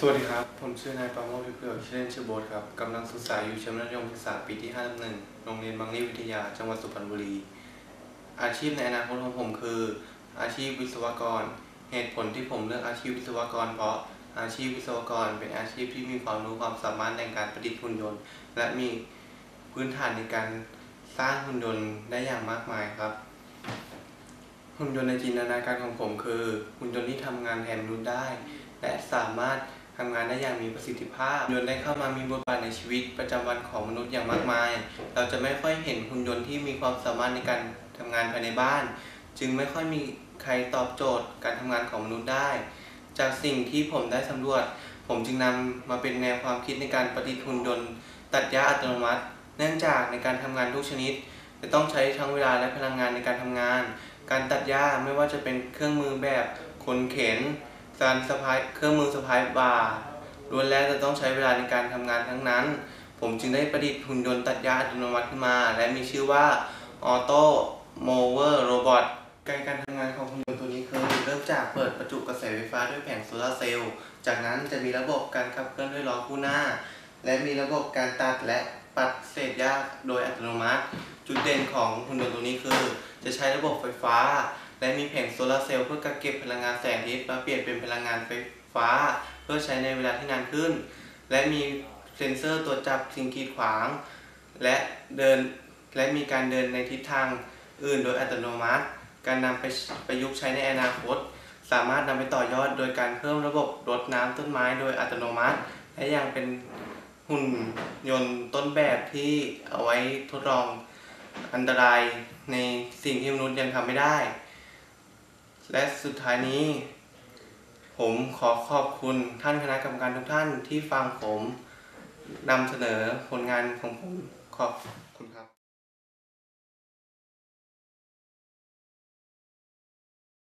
สวัสดีครับ ผมชื่อนายปราโมชพิเผือกชื่อเล่นชื่อโบ๊ทครับกำลังศึกษาอยู่ชั้นมัธยมศึกษาปีที่5ทับหนึ่งโรงเรียนบางรีวิทยา จังหวัดสุพรรณบุรี อาชีพในอนาคตของผมคือ อาชีพวิศวกร เหตุผลที่ผมเลือกอาชีพวิศวกร เพราะอาชีพวิศวกร เป็นอาชีพที่มีความรู้ความสามารถในการประดิษฐ์หุ่นยนต์ และมีพื้นฐานในการสร้างหุ่นยนต์ได้อย่างมากมายครับ หุ่นยนต์ในจินตนาการของผมคือ หุ่นยนต์ที่ทำงานแทนมนุษย์ได้ และสามารถ ทำงานได้อย่างมีประสิทธิภาพยนต์ได้เข้ามามีบทบาทในชีวิตประจำวันของมนุษย์อย่างมากมาย เราจะไม่ค่อยเห็นหุ่นยนต์ที่มีความสามารถในการทำงานภายในบ้าน จึงไม่ค่อยมีใครตอบโจทย์การทำงานของมนุษย์ได้ จากสิ่งที่ผมได้สำรวจ ผมจึงนำมาเป็นแนวความคิดในการประดิษฐ์หุ่นยนต์ตัดหญ้าอัตโนมัติ เนื่องจากในการทำงานทุกชนิด จะต้องใช้ทั้งเวลาและพลังงานในการทำงาน การตัดหญ้าไม่ว่าจะเป็นเครื่องมือแบบคนเข็น การสะพายเครื่องมือสะพายบ่าล้วนแล้วจะต้องใช้เวลาในการทำงานทั้งนั้น ผมจึงได้ประดิษฐ์หุ่นยนต์ตัดหญ้าอัตโนมัติขึ้นมา และมีชื่อว่า Auto Mower Robot การการทำงานของหุ่นยนต์ตัวนี้คือเริ่มจากเปิดประจุกระแสไฟฟ้าด้วยแผงโซลาร์เซลล์ จากนั้นจะมีระบบการขับเคลื่อนด้วยล้อคู่หน้า และมีระบบการตัดและปัดเศษหญ้าโดยอัตโนมัติ จุดเด่นของหุ่นยนต์ตัวนี้คือ จะใช้ระบบไฟฟ้า และมีแผงโซลาร์เซลล์เพื่อกักเก็บพลังงานแสงอาทิตย์มาเปลี่ยนเป็นพลังงานไฟฟ้า เพื่อใช้ในเวลาที่นานขึ้น และมีเซ็นเซอร์ตรวจจับสิ่งกีดขวาง และเดินและมีการเดินในทิศทางอื่นโดยอัตโนมัติ การนำไปประยุกต์ใช้ในอนาคต สามารถนำไปต่อยอดโดยการเพิ่มระบบรดน้ำต้นไม้โดยอัตโนมัติ และยังเป็นหุ่นยนต์ต้นแบบที่เอาไว้ทดลองอันตรายในสิ่งที่มนุษย์ยังทำไม่ได้ และสุดท้ายนี้ ผมขอขอบคุณท่านคณะกรรมการทุกท่านที่ฟังผมนำเสนอผลงานของผมขอบคุณครับ